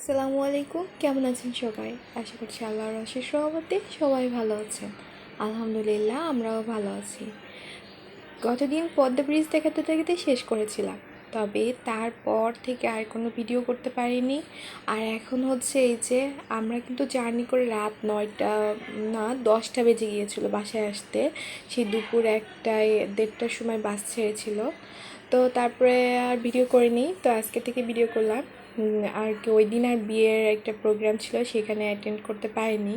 আসসালামু আলাইকুম। কেমন আছেন সবাই? আশা করছি আল্লাহর আশিস সভাপতি সবাই ভালো আছেন। আলহামদুলিল্লাহ, আমরাও ভালো আছি। গতদিন পদ্মা ব্রিজ দেখাতে দেখাতে শেষ করেছিলাম। তবে তারপর থেকে আর কোনো ভিডিও করতে পারিনি। আর এখন হচ্ছে এই যে, আমরা কিন্তু জার্নি করে রাত নয়টা, না, দশটা বেজে গিয়েছিল বাসায় আসতে। সেই দুপুর একটায় দেড়টার সময় বাস ছেড়েছিল। তো তারপরে আর ভিডিও করিনি, তো আজকে থেকে ভিডিও করলাম। আর কি ওই দিন আর বিয়ের একটা প্রোগ্রাম ছিল, সেখানে অ্যাটেন্ড করতে পারিনি।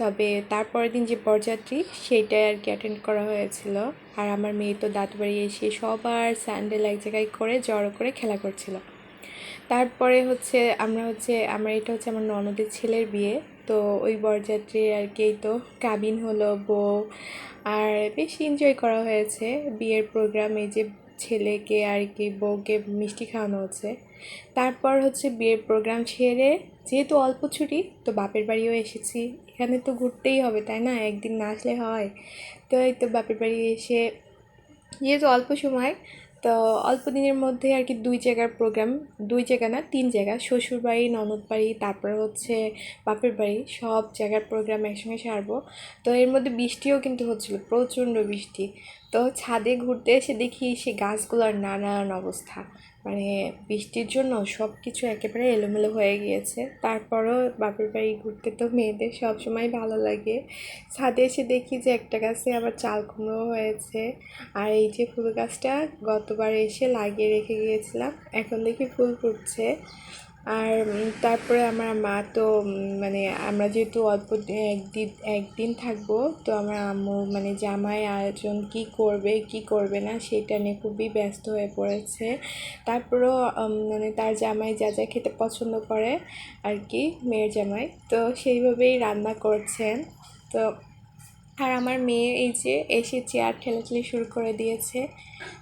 তবে তারপরের দিন যে বরযাত্রী, সেইটাই আর কি অ্যাটেন্ড করা হয়েছিল। আর আমার মেয়ে তো দাঁত বাড়ি এসে সবার স্যান্ডেল এক জায়গায় করে জড়ো করে খেলা করছিল। তারপরে হচ্ছে আমরা হচ্ছে, আমার এটা হচ্ছে আমার ননদের ছেলের বিয়ে। তো ওই বরযাত্রী আর কি তো কাবিন হলো, বউ। আর বেশ এনজয় করা হয়েছে বিয়ের প্রোগ্রামে যে ছেলেকে আর কি বউকে মিষ্টি খাওয়ানো হচ্ছে। তারপর হচ্ছে বিয়ের প্রোগ্রাম সেরে যেহেতু অল্প ছুটি, তো বাপের বাড়িও এসেছি। এখানে তো ঘুরতেই হবে, তাই না? একদিন না আসলে হয়। তো এই তো বাপের বাড়ি এসে যেহেতু অল্প সময়, তো অল্প দিনের মধ্যে আর কি দুই জায়গার প্রোগ্রাম দুই জায়গা না, তিন জায়গা শ্বশুর বাড়ি ননদ বাড়ি তারপর হচ্ছে বাপের বাড়ি, সব জায়গার প্রোগ্রাম একসঙ্গে সারবো। তো এর মধ্যে বৃষ্টিও কিন্তু হচ্ছিল, প্রচণ্ড বৃষ্টি। তো ছাদে ঘুরতে এসে দেখি সে গাছগুলোর নানান অবস্থা। মানে বৃষ্টির জন্য সব কিছু একেবারে এলোমেলো হয়ে গিয়েছে। তারপরও বাপের বাড়ি ঘুরতে তো মেয়েদের সব সময় ভালো লাগে। ছাদে এসে দেখি যে একটা গাছে আবার চাল কুমড়ো হয়েছে। আর এই যে ফুল গাছটা গতবার এসে লাগিয়ে রেখে গিয়েছিলাম, এখন দেখি ফুল ফুটছে। আর তারপরে আমার মা তো মানে আমরা যেহেতু অল্প একদিন একদিন থাকব, তো আমার আম্মু মানে জামাই আয়োজন কি করবে কি করবে না সেটা নিয়ে খুবই ব্যস্ত হয়ে পড়েছে। তারপরেও মানে তার জামাই যা যা খেতে পছন্দ করে আর কি, মেয়ের জামাই, তো সেইভাবেই রান্না করছেন। তো আর আমার মেয়ে এই যে এসে চেয়ার ঠেলাঠেলি শুরু করে দিয়েছে।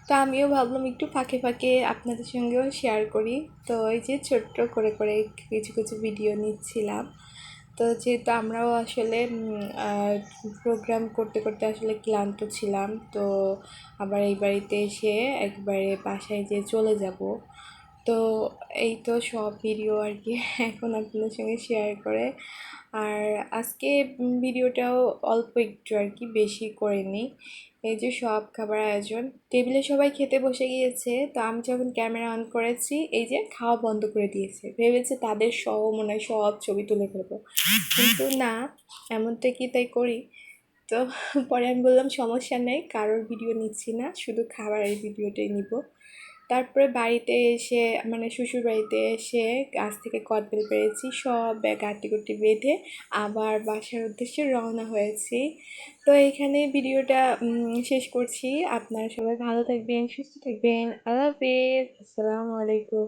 তো আমিও ভাবলাম একটু ফাঁকে ফাঁকে আপনাদের সঙ্গেও শেয়ার করি। তো এই যে ছোট্ট করে করে কিছু কিছু ভিডিও নিচ্ছিলাম। তো যেহেতু আমরাও আসলে প্রোগ্রাম করতে করতে আসলে ক্লান্ত ছিলাম, তো আবার এই বাড়িতে এসে একবারে বাসায় যে চলে যাব। তো এই তো সব ভিডিও আর কি এখন আপনাদের সঙ্গে শেয়ার করে। আর আজকে ভিডিওটাও অল্প একটু আর কি বেশি করে নিই। এই যে সব খাবার আয়োজন। টেবিলে সবাই খেতে বসে গিয়েছে, তো আমি যখন ক্যামেরা অন করেছি, এই যে খাওয়া বন্ধ করে দিয়েছে। ভেবেছে তাদের সহ মনে হয় সব ছবি তুলে ফেলব। কিন্তু না, এমনটা কি তাই করি? তো পরে আমি বললাম, সমস্যা নেই, কারোর ভিডিও নিচ্ছি না, শুধু খাবারের ভিডিওটাই নিব। তারপরে বাড়িতে এসে মানে শ্বশুর বাড়িতে এসে গাছ থেকে কদবেল পেরেছি, সব আটি গুটি বেঁধে আবার বাসার উদ্দেশ্যে রওনা হয়েছি। তো এখানে ভিডিওটা শেষ করছি। আপনারা সবাই ভালো থাকবেন, সুস্থ থাকবেন। আল্লাহ হাফিজ আসসালামু আলাইকুম।